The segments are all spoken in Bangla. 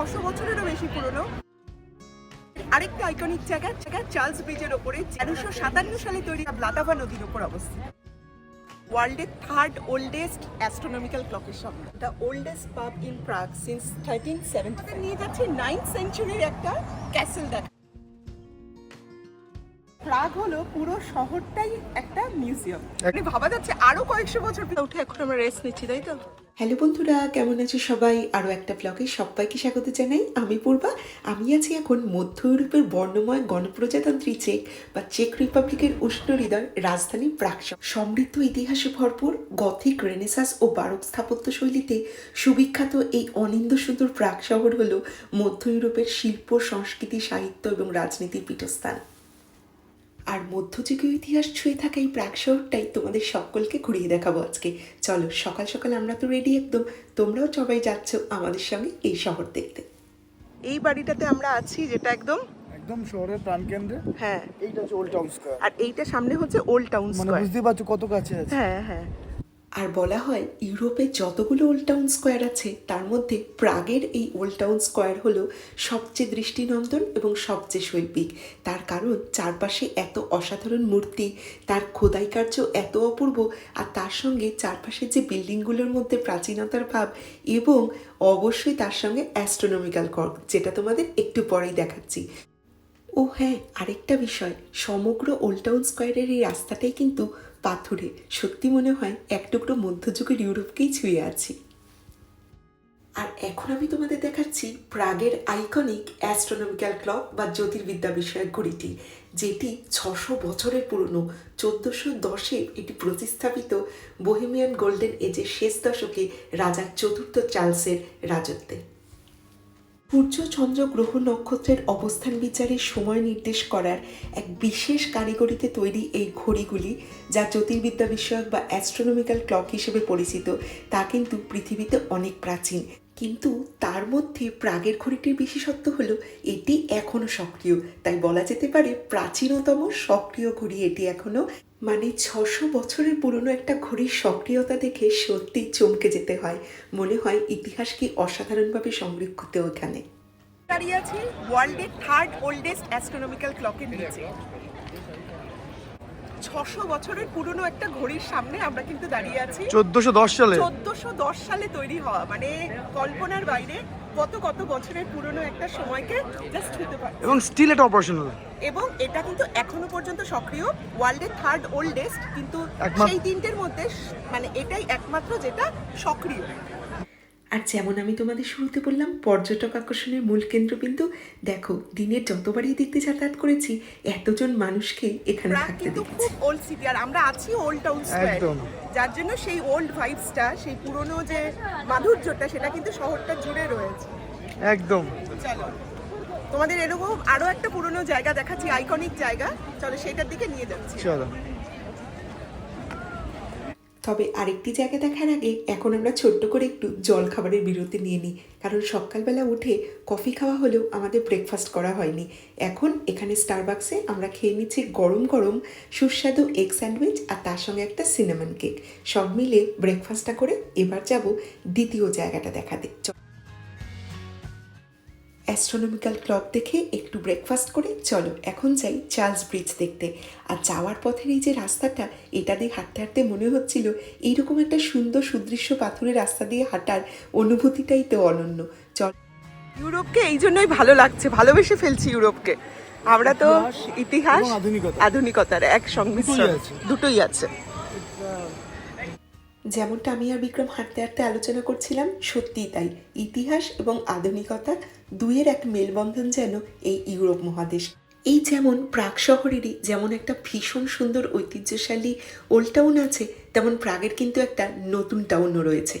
ছশো বছরেরও বেশি পুরনো। আরেকটা আইকনিক জায়গা জায়গা চার্লস ব্রিজের ওপরে, তেরোশো সাতান্ন সালে তৈরি ব্লাতাভা নদীর ওপর অবস্থিত। ওয়ার্ল্ডের থার্ড ওল্ডেস্ট অ্যাস্ট্রোনমিক্যাল ক্লকের সামনে। The oldest pub in Prague since thirteen seventy নিয়ে যাচ্ছে নাইন্থ সেঞ্চুরির একটা ক্যাসেল দেখা। প্রাগ হলো পুরো শহরটাই একটা মিউজিয়াম মানে ভাবা যাচ্ছে আরও কয়েকশো বছর পরে উঠে এখন আমরা রেস্ট নিচ্ছি তাই তো? হ্যালো বন্ধুরা কেমন আছো সবাই? আরও একটা ব্লগে সবাইকে স্বাগত জানাই। আমি পূর্বা। আমি আছি এখন মধ্য ইউরোপের বর্ণময় গণপ্রজাতন্ত্রী চেক বা চেক রিপাবলিকের উষ্ণ হৃদয় রাজধানী প্রাগ শহর। সমৃদ্ধ ইতিহাসে ভরপুর গথিক রেনেসাস ও বারক স্থাপত্য শৈলীতে সুবিখ্যাত এই অনিন্দ সুন্দর প্রাক শহর হলো মধ্য ইউরোপের শিল্প সংস্কৃতি সাহিত্য এবং রাজনীতির পীঠস্থান। আর মধ্যযুগীয় ইতিহাস ছুঁয়ে থাকা এই প্রাক শহরটাই তোমাদের সকলকে ঘুরিয়ে দেখাবো আজকে। চলো সকাল সকাল আমরা তো রেডি একদম। তোমরাও সবাই যাচ্ছ আমাদের সঙ্গে এই শহর দেখতে। এই বাড়িটাতে আমরা আছি যেটা একদম একদম শহরের প্রাণকেন্দ্রে। হ্যাঁ। এইটা হচ্ছে ওল্ড টাউন স্কয়ার আর এইটা সামনে হচ্ছে ওল্ড টাউন মানে স্কোয়ার বুঝতেই পারছ কত কাছে আছে। হ্যাঁ হ্যাঁ। আর বলা হয়, ইউরোপে যতগুলো ওল্ড টাউন স্কোয়ার আছে, তার মধ্যে প্রাগের এই ওল্ড টাউন স্কোয়ার হলো সবচেয়ে দৃষ্টিনন্দন এবং সবচেয়ে শৈল্পিক। তার কারণ, চারপাশে এত অসাধারণ মূর্তি, তার খোদাই কার্য এত অপূর্ব, আর তার সঙ্গে চারপাশে যে বিল্ডিংগুলোর মধ্যে প্রাচীনতার ভাব এবং অবশ্যই তার সঙ্গে অ্যাস্ট্রোনমিক্যাল কর্ক যেটা তোমাদের একটু পরেই দেখাচ্ছি। ও হ্যাঁ আরেকটা বিষয়, সমগ্র ওল্ড টাউন স্কোয়ারের এই রাস্তাটাই কিন্তু পাথুরে। সত্যি মনে হয় এক টুকরো মধ্যযুগের ইউরোপকেই ছুঁয়ে আছি। আর এখন আমি তোমাদের দেখাচ্ছি প্রাগের আইকনিক অ্যাস্ট্রোনমিক্যাল ক্লক বা জ্যোতির্বিদ্যা বিষয়ক ঘড়িটি, যেটি ছশো বছরের পুরনো, চোদ্দোশো দশে এটি প্রতিস্থাপিত বোহেমিয়ান গোল্ডেন এজের শেষ দশকে রাজা চতুর্থ চার্লসের রাজত্বে। সূর্য চন্দ্র গ্রহ নক্ষত্রের অবস্থান বিচারে সময় নির্দেশ করার এক বিশেষ কারিগরিতে তৈরি এই ঘড়িগুলি, যা জ্যোতির্বিদ্যা বিষয়ক বা অ্যাস্ট্রোনমিক্যাল ক্লক হিসেবে পরিচিত, তা কিন্তু পৃথিবীতে অনেক প্রাচীন। কিন্তু তার মধ্যে প্রাগের ঘড়িটির বিশেষত্ব হলো এটি এখনও সক্রিয়। তাই বলা যেতে পারে প্রাচীনতম সক্রিয় ঘড়ি এটি এখনও মানে ছশো বছরের পুরনো একটা ঘড়ির সক্রিয়তা দেখে সত্যি চমকে যেতে হয়। মনে হয় ইতিহাস কি অসাধারণভাবে সংরক্ষিত এখানে দাঁড়িয়ে আছি ওয়ার্ল্ডের থার্ড ওল্ডেস্ট অ্যাস্ট্রোনমিক্যাল ক্লকের নিচে। ছশো বছরের পুরনো একটা ঘড়ির সামনে আমরা কিন্তু দাঁড়িয়ে আছি। চোদ্দশো দশ সালে? চোদ্দশো দশ সালে তৈরি হওয়া মানে কল্পনার বাইরে কত কত বছরের পুরনো একটা সময়কে জাস্ট হতে পারে। এবং স্টিল এটা অপারেশনাল এবং এটা কিন্তু এখনও পর্যন্ত সক্রিয় ওয়ার্ল্ডের থার্ড ওল্ডেস্ট কিন্তু সেই তিনটের মধ্যে মানে এটাই একমাত্র যেটা সক্রিয়। আর যেমন আমি তোমাদের শুরুতে বললাম পর্যটক আকর্ষণের মূল কেন্দ্রবিন্দু। দেখো দিনের যতবারই দেখতে যাতায়াত করেছি এতজন মানুষকে এখানে থাকতে কিন্তু দেখেছি। খুব ওল্ড সিটি আর আমরা আছি ওল্ড টাউন স্কোয়ার একদম। যার জন্য সেই ওল্ড ভাইবসটা সেই পুরনো যে মাধুর্যটা সেটা কিন্তু শহরটা জুড়ে রয়েছে। একদম। চলো তোমাদের এরকম আরও একটা পুরনো জায়গা দেখাচ্ছি আইকনিক জায়গা। চলো সেটার দিকে নিয়ে যাচ্ছি। চলো। তবে আরেকটি জায়গা দেখার আগে এখন আমরা ছোট্ট করে একটু জল খাবারের বিরতি নিয়ে নিই। কারণ সকালবেলা উঠে কফি খাওয়া হলেও আমাদের ব্রেকফাস্ট করা হয়নি। এখন এখানে স্টারবাক্সে আমরা খেয়ে নিচ্ছি গরম গরম সুস্বাদু এগ স্যান্ডউইচ আর তার সঙ্গে একটা সিনেমান কেক সব মিলে ব্রেকফাস্টটা করে এবার যাব দ্বিতীয় জায়গাটা দেখাতে। অ্যাস্ট্রোনমিক্যাল ক্লক দেখে একটু ব্রেকফাস্ট করে চলো এখন যাই চার্লস ব্রিজ দেখতে। আর যাওয়ার পথের এই যে রাস্তাটা এটা দিয়ে হাঁটতে হাঁটতে মনে হচ্ছিল এইরকম একটা সুন্দর সুদৃশ্য পাথুরে রাস্তা দিয়ে হাঁটার অনুভূতিটাই তো অনন্য। চল। ইউরোপকে এই জন্যই ভালো লাগছে ভালোবেসে ফেলছি ইউরোপকে। আমরা তো ইতিহাস আধুনিকতার এক সংমিশ্রণ। দুটোই আছে। যেমনটা আমি আর বিক্রম হাঁটতে হাঁটতে আলোচনা করছিলাম, সত্যিই তাই। ইতিহাস এবং আধুনিকতা দুইয়ের এক মেলবন্ধন যেন এই ইউরোপ মহাদেশ। এই যেমন প্রাগ শহরেরই যেমন একটা ভীষণ সুন্দর ঐতিহ্যশালী ওল্ড টাউন আছে, তেমন প্রাগের কিন্তু একটা নতুন টাউনও রয়েছে।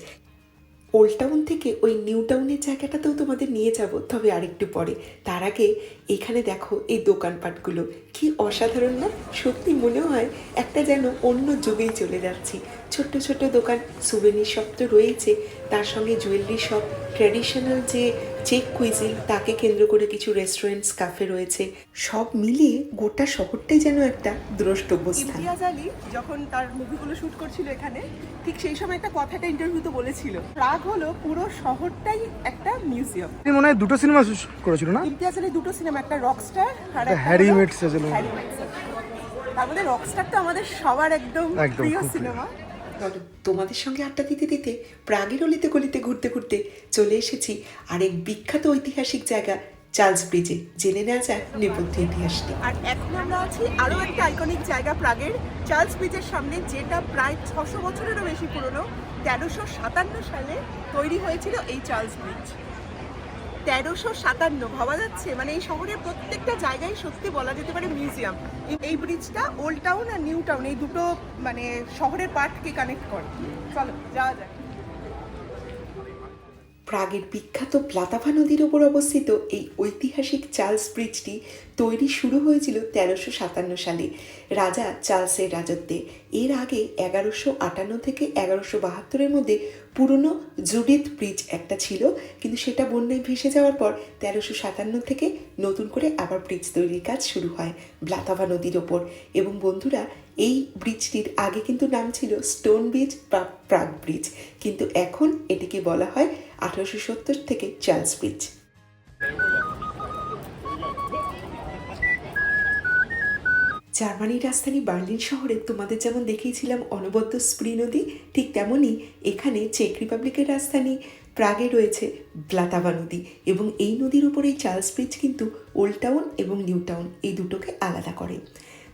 ওল্ড টাউন থেকে ওই নিউ টাউনের জায়গাটাতেও তোমাদের নিয়ে যাব, তবে আরেকটু পরে। তার আগে এখানে দেখো এই দোকানপাটগুলো। কি অসাধারণ না? সত্যি মনে হয় একটা যেন অন্য যুগেই চলে যাচ্ছি। ছোট্ট ছোট্ট দোকান সুবেনির শপ তো রয়েছে তার সঙ্গে জুয়েলারি শপ ট্র্যাডিশনাল যে চেক কুইজিন তাকে কেন্দ্র করে কিছু রেস্টুরেন্টস কাফে রয়েছে। সব মিলিয়ে গোটা শহরটাই যেন একটা দ্রষ্টব্য স্থান ইমতিয়াজ আলী যখন তার মুভিগুলো শুট করছিল এখানে ঠিক সেই সময় একটা কথাটা ইন্টারভিউতে বলেছিল। প্রাগ হলো পুরো শহরটাই একটা মিউজিয়াম তিনি মনে হয় দুটো সিনেমা করেছিল না? ইমতিয়াজ আলী দুটো সিনেমা একটা রকস্টার আর একটা হ্যারি হলো met Sejal. Harry met Sejal. তার মধ্যে রকস্টার তো আমাদের সবার একদম প্রিয়। সিনেমা চলো, তোমাদের সঙ্গে আড্ডা দিতে দিতে প্রাগের অলিতে গলিতে ঘুরতে ঘুরতে চলে এসেছি আরেক বিখ্যাত ঐতিহাসিক জায়গা চার্লস ব্রিজে। জেনে নেওয়া যাক নেপথ্য ইতিহাসটি। আর এখন আমরা আছি আরও একটা আইকনিক জায়গা প্রাগের। চার্লস ব্রিজের সামনে যেটা প্রায় ছশো বছরেরও বেশি পুরনো তেরোশো সাতান্ন সালে তৈরি হয়েছিল এই চার্লস ব্রিজ। তেরোশো সাতান্ন, ভাবা যাচ্ছে? মানে এই শহরের প্রত্যেকটা জায়গায় সত্যি বলা যেতে পারে মিউজিয়াম। এই ব্রিজটা ওল্ড টাউন আর নিউ টাউন এই দুটো মানে শহরের পার্টকে কানেক্ট করে। চলো, যাওয়া যাক। প্রাগের বিখ্যাত প্লাতাভা নদীর ওপর অবস্থিত এই ঐতিহাসিক চার্লস ব্রিজটি তৈরি শুরু হয়েছিল তেরোশো সাতান্ন সালে। রাজা চার্লসের রাজত্বে। এর আগে এগারোশো আটান্ন থেকে এগারোশো বাহাত্তরের মধ্যে পুরনো জুডিথ ব্রিজ একটা ছিল, কিন্তু সেটা বন্যায় ভেসে যাওয়ার পর তেরোশো সাতান্ন থেকে নতুন করে আবার ব্রিজ তৈরির কাজ শুরু হয় ব্লাতাভা নদীর ওপর। এবং বন্ধুরা, এই ব্রিজটির আগে কিন্তু নাম ছিল স্টোন ব্রিজ বা প্রাগ ব্রিজ। কিন্তু এখন এটিকে বলা হয় আঠারোশো সত্তর থেকে চার্লস ব্রিজ জার্মানির রাজধানী বার্লিন শহরে তোমাদের যেমন দেখিয়েছিলাম অনবদ্য স্প্রি নদী, ঠিক তেমনই এখানে চেক রিপাবলিকের রাজধানী প্রাগে রয়েছে ব্লাতাবা নদী এবং এই নদীর উপরেই চার্লস ব্রিজ কিন্তু ওল্ড টাউন এবং নিউ টাউন এই দুটোকে আলাদা করে।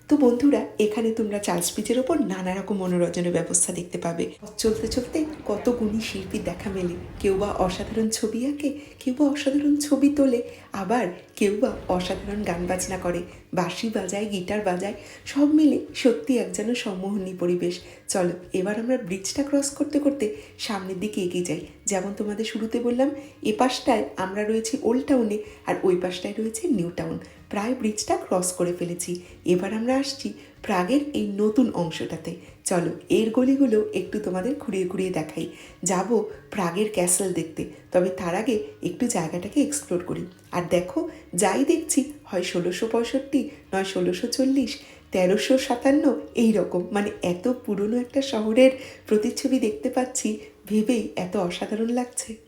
তো বন্ধুরা, এখানে তোমরা চার্লস ব্রিজের ওপর নানা রকম মনোরঞ্জনের ব্যবস্থা দেখতে পাবে। চলতে চলতে কত গুণী শিল্পীর দেখা মেলে। কেউ বা অসাধারণ ছবি আঁকে, কেউ বা অসাধারণ ছবি তোলে, আবার কেউ বা অসাধারণ গান বাজনা করে, বাঁশি বাজায়, গিটার বাজায়, সব মিলে সত্যি এক যেন সম্মোহনী পরিবেশ। চলো, এবার আমরা ব্রিজটা ক্রস করতে করতে সামনের দিকে এগিয়ে যাই। যেমন তোমাদের শুরুতে বললাম এ পাশটায় আমরা রয়েছি ওল্ড টাউনে আর ওই পাশটায় রয়েছে নিউ টাউন প্রায় ব্রিজটা ক্রস করে ফেলেছি। এবার আমরা আসছি প্রাগের এই নতুন অংশটাতে। চলো, এর গলিগুলো একটু তোমাদের ঘুরিয়ে ঘুরিয়ে দেখাই। যাব প্রাগের ক্যাসেল দেখতে, তবে তার আগে একটু জায়গাটাকে এক্সপ্লোর করি। আর দেখো, যাই দেখছি, হয় ষোলোশো পঁয়ষট্টি, নয় ষোলোশো চল্লিশ, তেরোশো সাতান্ন, এই রকম। মানে এত পুরনো একটা শহরের প্রতিচ্ছবি দেখতে পাচ্ছি, ভেবেই এত অসাধারণ লাগছে।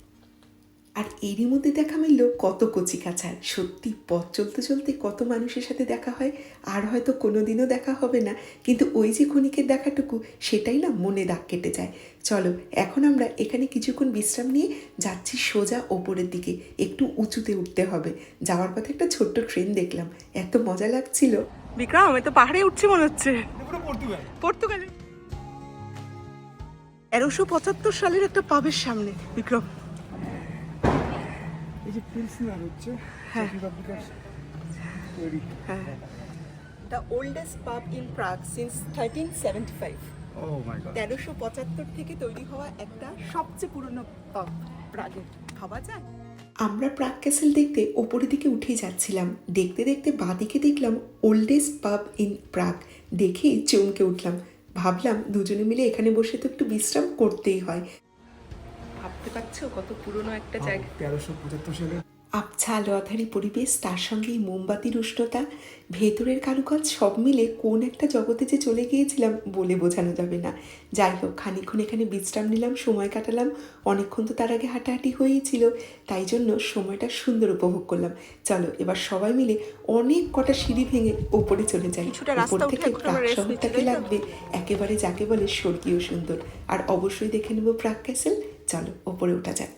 আর এরই মধ্যে দেখা মিলল কত কচি কাছার সত্যি পথ চলতে চলতে কত মানুষের সাথে দেখা হয় আর হয়তো কোনোদিনও দেখা হবে না। কিন্তু ওই যে ক্ষণিকের দেখাটুকু সেটাই না মনে দাগ কেটে যায়। চলো এখন আমরা এখানে কিছুক্ষণ বিশ্রাম নিয়ে যাচ্ছি সোজা ওপরের দিকে। একটু উঁচুতে উঠতে হবে। যাওয়ার পথে একটা ছোট্ট ট্রেন দেখলাম। এত মজা লাগছিল। বিক্রম আমি তো পাহাড়ে উঠছি মনে হচ্ছে। পর্তুগালে। তেরোশো পঁচাত্তর সালের একটা পাবের সামনে বিক্রম। এই যে পিলসনার হচ্ছে হ্যাঁ। রিপাবলিকের তৈরি। The oldest pub in Prague since thirteen seventy five তেরোশো পঁচাত্তর থেকে তৈরি হওয়া একটা সবচেয়ে পুরনো পাব প্রাগের ভাবা যায়? আমরা প্রাগ ক্যাসেল দেখতে ওপরের দিকে উঠে যাচ্ছিলাম। দেখতে দেখতে বাঁদিকে দেখলাম ওল্ডেস্ট পাব ইন প্রাগ দেখেই চমকে উঠলাম। ভাবলাম দুজনে মিলে এখানে বসে তো একটু বিশ্রাম করতেই হয়। ভাবতে পারছ কত পুরনো একটা জায়গা। তেরোশো পঁচাত্তর সালে। আবছা আলো আধারি পরিবেশ তার সঙ্গে মোমবাতির উষ্ণতা ভেতরের কারুকাজ সব মিলে কোন একটা জগতে যে চলে গিয়েছিলাম বলে বোঝানো যাবে না। যাই হোক খানিক্ষণ এখানে বিশ্রাম নিলাম সময় কাটালাম। অনেকক্ষণ তো তার আগে হাঁটাহাঁটি হয়েছিল তাই জন্য সময়টা সুন্দর উপভোগ করলাম। চলো এবার সবাই মিলে অনেক কটা সিঁড়ি ভেঙে ওপরে চলে যাই। উঠে থেকে প্রাক শহরটাকে লাগবে একেবারে যাকে বলে স্বর্গীয় সুন্দর। আর অবশ্যই দেখে নেব প্রাক ক্যাসেল। চলো, ওপরে ওঠা যাক।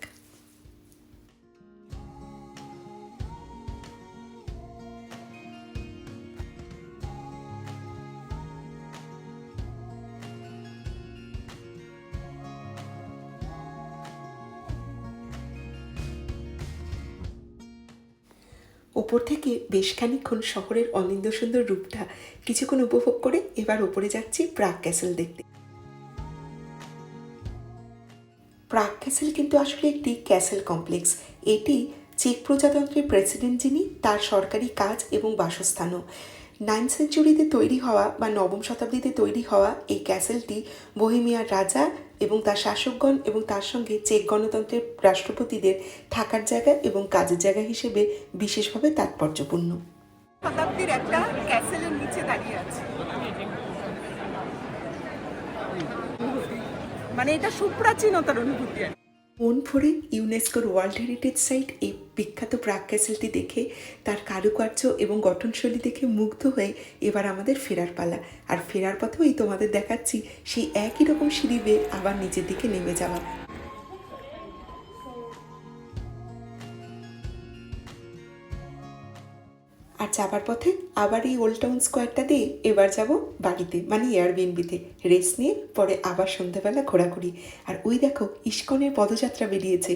ওপর থেকে বেশ খানিকক্ষণ শহরের অনিন্দ সুন্দর রূপটা কিছুক্ষণ উপভোগ করে এবার ওপরে যাচ্ছি প্রাগ ক্যাসেল দেখতে। প্রাগ ক্যাসেল কিন্তু আসলে একটি ক্যাসেল কমপ্লেক্স। এটি চেক প্রজাতন্ত্রের প্রেসিডেন্ট যিনি, তার সরকারি কাজ এবং বাসস্থানও। নাইন সেঞ্চুরিতে তৈরি হওয়া বা নবম শতাব্দীতে তৈরি হওয়া এই ক্যাসেলটি বহিমিয়ার রাজা এবং তার শাসকগণ এবং তার সঙ্গে চেক গণতন্ত্রের রাষ্ট্রপতিদের থাকার জায়গা এবং কাজের জায়গা হিসেবে বিশেষভাবে তাৎপর্যপূর্ণ। শতাব্দীর একটা ক্যাসেলের নিচে দাঁড়িয়ে আছে। মানে এটা সুপ্রাচীনতার অনুভূতি আর কি। মন ভরে ইউনেস্কোর ওয়ার্ল্ড হেরিটেজ সাইট এই বিখ্যাত প্রাক ক্যাসেলটি দেখে, তার কারুকার্য এবং গঠনশৈলী দেখে মুগ্ধ হয়ে এবার আমাদের ফেরার পালা আর ফেরার পথেও এই তোমাদের দেখাচ্ছি, সেই একই রকম সিঁড়ি বেয়ে আবার নিজের দিকে নেমে যাওয়া যাবার পথে আবার এই ওল্ড টাউন স্কোয়ারটা দিয়ে এবার যাব বাড়িতে মানে এয়ারবিএনবিতে রেস্ট নিয়ে পরে আবার সন্ধ্যাবেলা ঘোরাঘুরি। আর ওই দেখো, ইস্কনের পদযাত্রা বেরিয়েছে।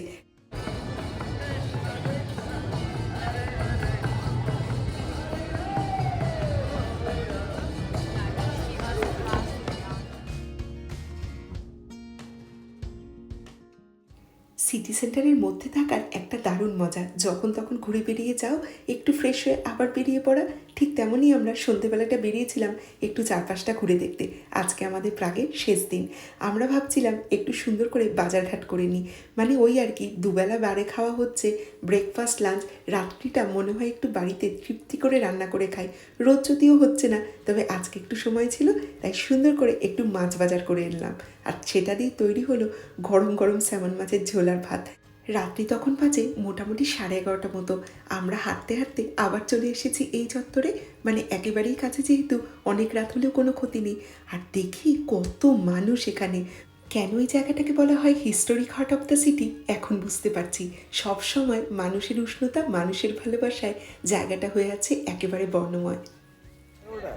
সিটি সেন্টারের মধ্যে থাকার একটা দারুণ মজা। যখন তখন ঘুরে বেরিয়ে যাও, একটু ফ্রেশ হয়ে আবার বেরিয়ে পড়া, ঠিক তেমনই আমরা সন্ধেবেলাটা বেরিয়েছিলাম একটু চারপাশটা ঘুরে দেখতে। আজকে আমাদের প্রাগের শেষ দিন। আমরা ভাবছিলাম একটু সুন্দর করে বাজারঘাট করে নিই। মানে ওই আর কি, দুবেলা বারে খাওয়া হচ্ছে ব্রেকফাস্ট লাঞ্চ রাত্রিটা মনে হয় একটু বাড়িতে তৃপ্তি করে রান্না করে খাই। রোজ যদিও হচ্ছে না, তবে আজকে একটু সময় ছিল, তাই সুন্দর করে একটু মাছ বাজার করে এলাম। আর সেটা দিয়ে তৈরি হলো গরম গরম স্যামন মাছের ঝোলার ভাত। রাত্রি তখন বাজে মোটামুটি সাড়ে এগারোটা মতো। আমরা হাঁটতে হাঁটতে আবার চলে এসেছি এই চত্বরে। মানে একেবারেই কাছে যেহেতু অনেক রাত হলেও কোনো ক্ষতি নেই। আর দেখি কত মানুষ এখানে। কেন এই জায়গাটাকে বলা হয় historic heart of the city? এখন বুঝতে পারছি। সব সময় মানুষের উষ্ণতা, মানুষের ভালোবাসায় জায়গাটা হয়ে আছে একেবারে বর্ণময়।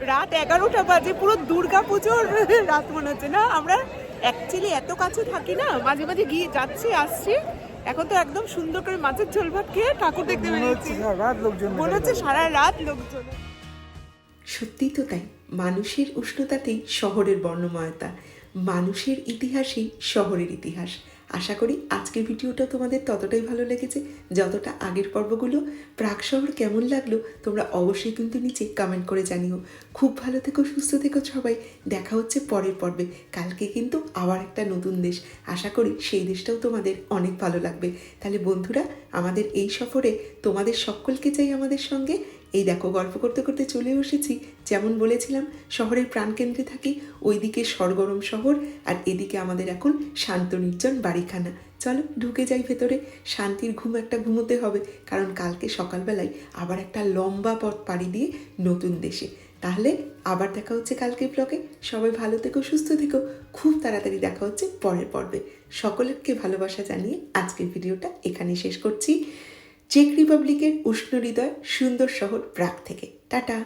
রাত এগারোটা বাজে, পুরো দুর্গা পুজোর রাত মনে হচ্ছে না? আমরা অ্যাকচুয়ালি এত কাছে থাকি না। মাঝে মাঝে গিয়ে যাচ্ছি আসছি। এখন তো একদম সুন্দর করে মাছের ঝোল ভাত খেয়ে ঠাকুর দেখতে বেরিয়েছি। রাত লোকজন মনে হচ্ছে সারা রাত লোকজন। সত্যি তো তাই। মানুষের উষ্ণতাতেই শহরের বর্ণময়তা। মানুষের ইতিহাসই শহরের ইতিহাস। আশা করি আজকের ভিডিওটা তোমাদের ততটাই ভালো লেগেছে, যতটা আগের পর্বগুলো। প্রাক শহর কেমন লাগল, তোমরা অবশ্যই কিন্তু নিচে কমেন্ট করে জানিও। খুব ভালো থেকো, সুস্থ থেকো সবাই। দেখা হচ্ছে পরের পর্বে। কালকে কিন্তু আবার একটা নতুন দেশ। আশা করি সেই দেশটাও তোমাদের অনেক ভালো লাগবে। তাহলে বন্ধুরা, আমাদের এই সফরে তোমাদের সকলকে চাই আমাদের সঙ্গে। এই দেখো গল্প করতে করতে চলে এসেছি। যেমন বলেছিলাম, শহরের প্রাণকেন্দ্রে থাকি, ওইদিকে সরগরম শহর আর এদিকে আমাদের এখন শান্ত নির্জন বাড়িখানা। চলো ঢুকে যাই ভেতরে, শান্তির ঘুম একটা ঘুমোতে হবে, কারণ কালকে সকালবেলায় আবার একটা লম্বা পথ পাড়ি দিয়ে নতুন দেশে। তাহলে আবার দেখা হচ্ছে কালকে ব্লগে সবাই ভালো থেকো, সুস্থ থেকো। খুব তাড়াতাড়ি দেখা হচ্ছে পরের পর্বে। সকলকে ভালোবাসা জানিয়ে আজকের ভিডিওটা এখানে শেষ করছি। চেক রিপাবলিকের উষ্ণ হৃদয় সুন্দর শহর প্রাগ থেকে। টাটা।